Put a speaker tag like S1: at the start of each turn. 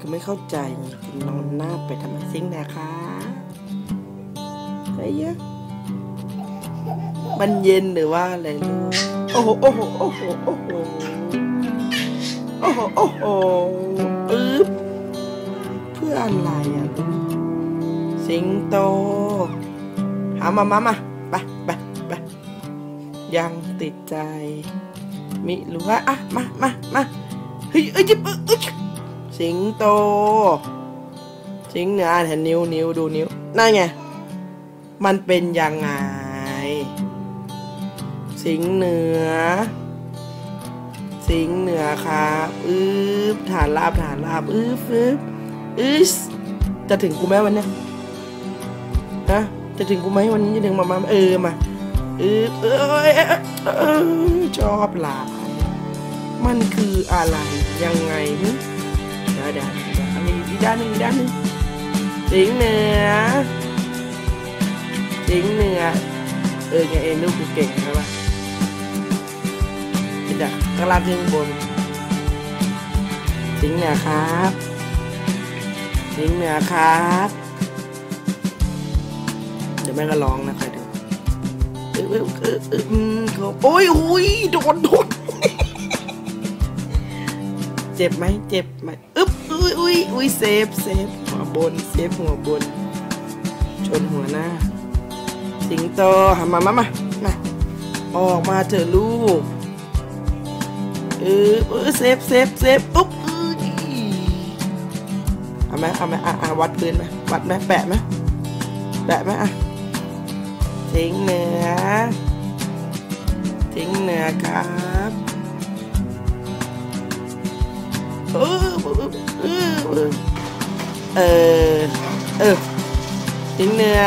S1: ก็ไม่เข้าใจจะนอนหน้าไปทำไมซิงนะคะไอ้เยอะมันเย็นหรือว่าอะไรลูกโอ้โหโอ้โหโอ้โหโอ้โหโอ้โหโอ้โหอึ๊บเพื่ออะไรอะลูกสิงโตหามามามาไปไปไปยังติดใจมิรือว่าอะมามามาเฮ้ยเอ้ยเอ้ยเอ้ย สิงโต สิงเหนือเห็นนิ้วนิ้วดูนิ้วนั่นไง มันเป็นยังไง สิงเหนือ สิงเหนือครับอืบฐานลาบฐานลาบอืบอืบอืสจะถึงกูไหมวันเนี้ยฮะจะถึงกูไหมวันนี้จะถึงมามาเออมาอืบเออเอยเออชอบหลายมันคืออะไรยังไง ด้านหนึ่งอีกด้านหนึ่งสิงเหนือสิงเหนือเออไงเองลูกกูเก่งใช่ปะคิดอะข้างล่างขึ้นข้างบนสิงเหนือครับสิงเหนือครับ เดี๋ยวแม่ก็ร้องนะใครดูเออเออเออเออเขาโอ้ยโอ้ยโดนโดนเจ็บไหมเจ็บไหม อุ้ยอุ้ยอุ้ยเซฟเซฟหัวบนเซฟหัวบน ชนหัวหน้า สิงโตหามามามามาออกมาเถอะลูกเออเออเซฟเซฟเซฟอุ๊บเอ้ยเอาไหมเอาไหมอะอะวัดพื้นไหมวัดไหมแปะไหมแปะไหมอะสิงเหนือสิงเหนือครับ เออ เออ เออสิงเหนือ